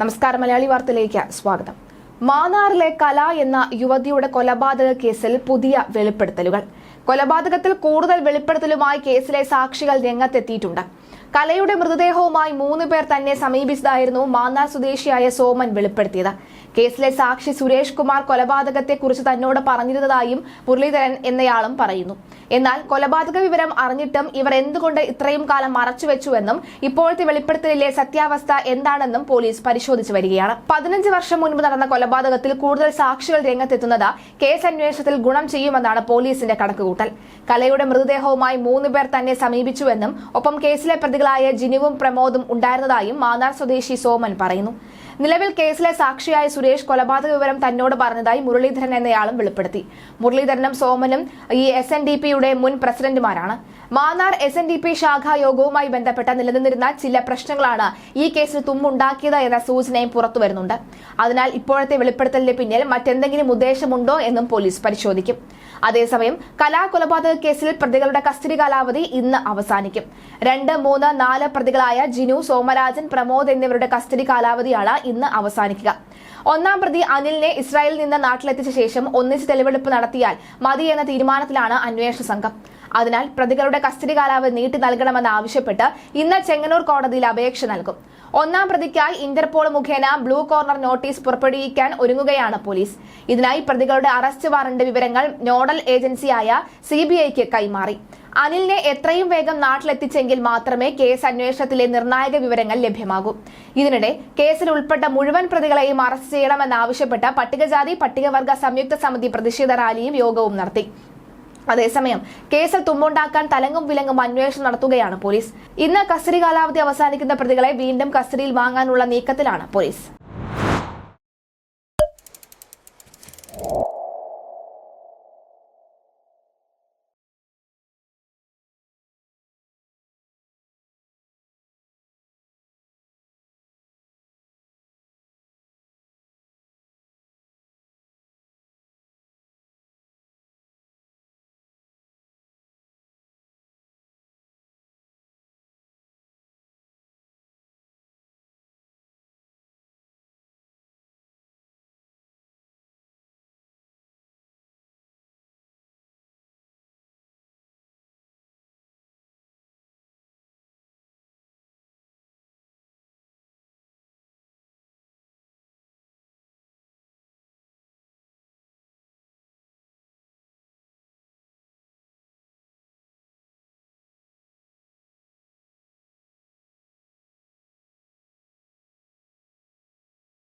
നമസ്കാരം മലയാളി വാർത്തയിലേക്ക് സ്വാഗതം. മാന്നാറിലെ കല എന്ന യുവതിയുടെ കൊലപാതക കേസിൽ പുതിയ വെളിപ്പെടുത്തലുകൾ. കൊലപാതകത്തിൽ കൂടുതൽ വെളിപ്പെടുത്തലുമായി കേസിലെ സാക്ഷികൾ രംഗത്തെത്തിയിട്ടുണ്ട്. കലയുടെ മൃതദേഹവുമായി മൂന്ന് പേർ തന്നെ സമീപിച്ചതായിരുന്നു മാന്നാർ സ്വദേശിയായ സോമൻ വെളിപ്പെടുത്തിയത്. കേസിലെ സാക്ഷി സുരേഷ് കുമാർ കൊലപാതകത്തെക്കുറിച്ച് തന്നോട് പറഞ്ഞിരുന്നതായും മുരളീധരൻ എന്നയാളും പറയുന്നു. എന്നാൽ കൊലപാതക വിവരം അറിഞ്ഞിട്ടും ഇവർ എന്തുകൊണ്ട് ഇത്രയും കാലം മറച്ചുവെച്ചുവെന്നും ഇപ്പോഴത്തെ വെളിപ്പെടുത്തലിലെ സത്യാവസ്ഥ എന്താണെന്നും പോലീസ് പരിശോധിച്ചു വരികയാണ്. പതിനഞ്ച് വർഷം മുൻപ് നടന്ന കൊലപാതകത്തിൽ കൂടുതൽ സാക്ഷികൾ രംഗത്തെത്തുന്നത് കേസ് അന്വേഷണത്തിൽ ഗുണം ചെയ്യുമെന്നാണ് പോലീസിന്റെ കണക്കുകൂട്ടൽ. കലയുടെ മൃതദേഹവുമായി മൂന്ന് പേർ തന്നെ സമീപിച്ചുവെന്നും ഒപ്പം കേസിലെ പ്രതികളായ ജിനുവും പ്രമോദും ഉണ്ടായിരുന്നതായും മാന്നാർ സ്വദേശി സോമൻ പറയുന്നു. നിലവിൽ കേസിലെ സാക്ഷിയായ സുരേഷ് കൊലപാതക വിവരം തന്നോട് പറഞ്ഞതായി മുരളീധരൻ എന്നയാളും വെളിപ്പെടുത്തി. മുരളീധരനും സോമനും ഈ എസ് എൻ ഡി പിയുടെ മുൻ പ്രസിഡന്റുമാരാണ്. Mannar S N D P ശാഖാ യോഗവുമായി ബന്ധപ്പെട്ട നിലനിന്നിരുന്ന ചില പ്രശ്നങ്ങളാണ് ഈ കേസിൽ തുമ്മുണ്ടാക്കിയത് എന്ന സൂചനയും പുറത്തുവരുന്നുണ്ട് അതിനാൽ ഇപ്പോഴത്തെ വെളിപ്പെടുത്തലിന് പിന്നിൽ മറ്റെന്തെങ്കിലും ഉദ്ദേശമുണ്ടോ എന്നും പോലീസ് പരിശോധിക്കും. അതേസമയം കലാകൊലപാതക കേസിൽ പ്രതികളുടെ കസ്റ്റഡി കാലാവധി ഇന്ന് അവസാനിക്കും. രണ്ട് മൂന്ന് നാല് പ്രതികളായ ജിനു സോമരാജൻ പ്രമോദ് എന്നിവരുടെ കസ്റ്റഡി കാലാവധിയാണ് ഇന്ന് അവസാനിക്കുക. ഒന്നാം പ്രതി അനിലിനെ ഇസ്രായേലിൽ നിന്ന് നാട്ടിലെത്തിച്ച ശേഷം ഒന്നിച്ച് തെളിവെടുപ്പ് നടത്തിയാൽ മതി എന്ന തീരുമാനത്തിലാണ് അന്വേഷണ സംഘം. അതിനാൽ പ്രതികളുടെ കസ്റ്റഡി കാലാവധി നീട്ടി നൽകണമെന്ന് ആവശ്യപ്പെട്ട് ഇന്ന് ചെങ്ങന്നൂർ കോടതിയിൽ അപേക്ഷ നൽകും. ഒന്നാം പ്രതിക്കായി ഇന്റർപോൾ മുഖേന ബ്ലൂ കോർണർ നോട്ടീസ് പുറപ്പെടുവിക്കാൻ ഒരുങ്ങുകയാണ് പോലീസ്. ഇതിനായി പ്രതികളുടെ അറസ്റ്റ് വാറന്റ് വിവരങ്ങൾ നോഡൽ ഏജൻസിയായ സി ബി ഐക്ക് കൈമാറി. അനിലിനെ എത്രയും വേഗം നാട്ടിലെത്തിച്ചെങ്കിൽ മാത്രമേ കേസ് അന്വേഷണത്തിലെ നിർണായക വിവരങ്ങൾ ലഭ്യമാകൂ. ഇതിനിടെ കേസിൽ ഉൾപ്പെട്ട മുഴുവൻ പ്രതികളെയും അറസ്റ്റ് ചെയ്യണമെന്നാവശ്യപ്പെട്ട പട്ടികജാതി പട്ടികവർഗ സംയുക്ത സമിതി പ്രതിഷേധ റാലിയും യോഗവും നടത്തി. അതേസമയം കേസിൽ തുമ്പുണ്ടാക്കാൻ തലങ്ങും വിലങ്ങും അന്വേഷണം നടത്തുകയാണ് പോലീസ്. ഇന്ന് കസ്റ്റഡി കാലാവധി അവസാനിക്കുന്ന പ്രതികളെ വീണ്ടും കസ്റ്റഡിയിൽ വാങ്ങാനുള്ള നീക്കത്തിലാണ് പോലീസ്.